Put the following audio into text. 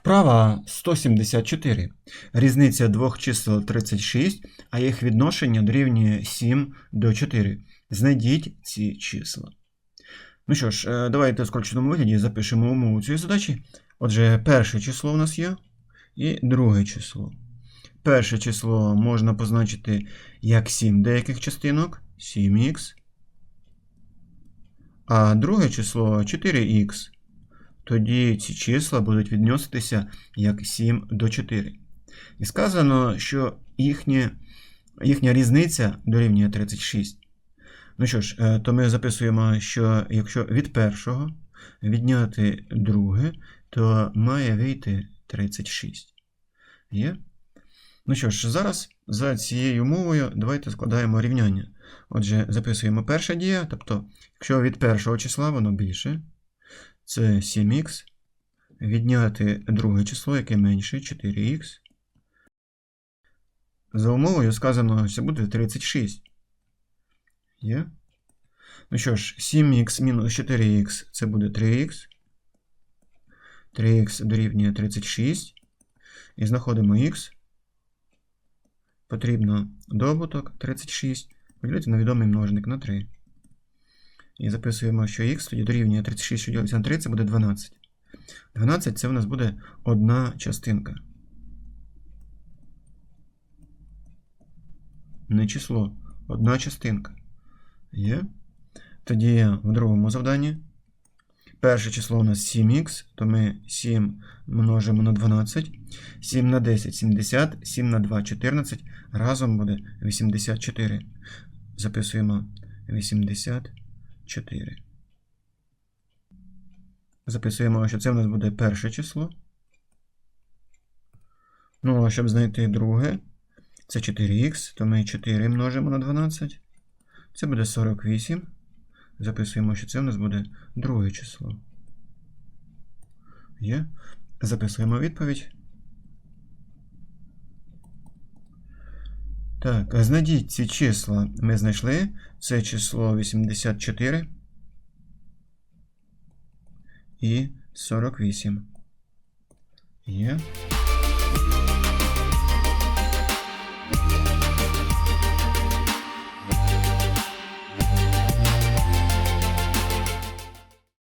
Вправа 174. Різниця двох чисел 36, а їх відношення дорівнює 7 до 4. Знайдіть ці числа. Ну що ж, е, давайте в скороченому вигляді запишемо умову цієї задачі. Отже, перше число у нас є і друге число. Перше число можна позначити як 7 деяких частинок 7х. А друге число 4х. Тоді ці числа будуть відноситися як 7 до 4. І сказано, що їхня, їхня різниця дорівнює 36. Ну що ж, е, то ми записуємо, що якщо від першого відняти друге, то має вийти 36. Є? Ну що ж, зараз за цією умовою давайте складаємо рівняння. Отже, записуємо перша дія, тобто, якщо від першого числа воно більше, це 7х, відняти друге число, яке менше 4х. За умовою сказано, що буде 36. Є? Ну що ж, 7х мінус 4х це буде 3х. 3х дорівнює 36. І знаходимо х. Потрібно добуток 36. Поділити на відомий множник на 3. І записуємо, що х тоді дорівнює 36, що ділиться на 3, це буде 12. 12 це у нас буде одна частинка. Не число, одна частинка. Є. Тоді в другому завданні. Перше число у нас 7х, то ми 7 множимо на 12. 7 на 10 70, 7 на 2 14. Разом буде 84. Записуємо 84. Записуємо, що це у нас буде перше число. Ну, а щоб знайти друге, це 4х, то ми 4 множимо на 12. Це буде 48. Записуємо, що це у нас буде друге число. Є. Записуємо відповідь. Так, а знайдіть ці числа. Ми знайшли. Це число 84 і 48. Є.